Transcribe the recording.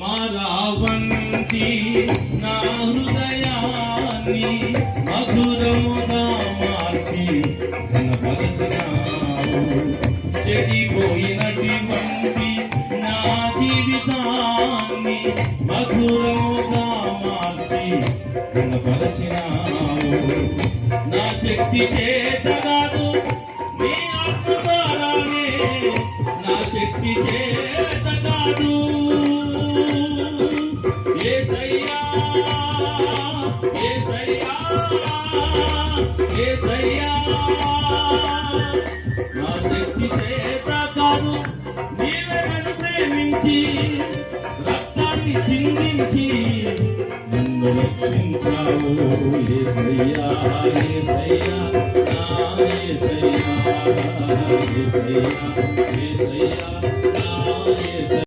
మరావంతి నా హృదయాన్ని మధురముగా మార్చి ఘనపరచినావు. చెడిపోయినటువంటి నా జీవితాన్ని మధురముగా మార్చి ఘనపరచినావు. నా శక్తి చేత కాదు నీ ఆత్మ ద్వారానే నా శక్తి చేత నా శక్తి చేత కాదు నీవే నన్ను ప్రేమించి రక్తాన్ని చిందించి నన్ను రక్షించావు. యేసయ్యా యేసయ్యా నా యేసయ్యా యేసయ్యా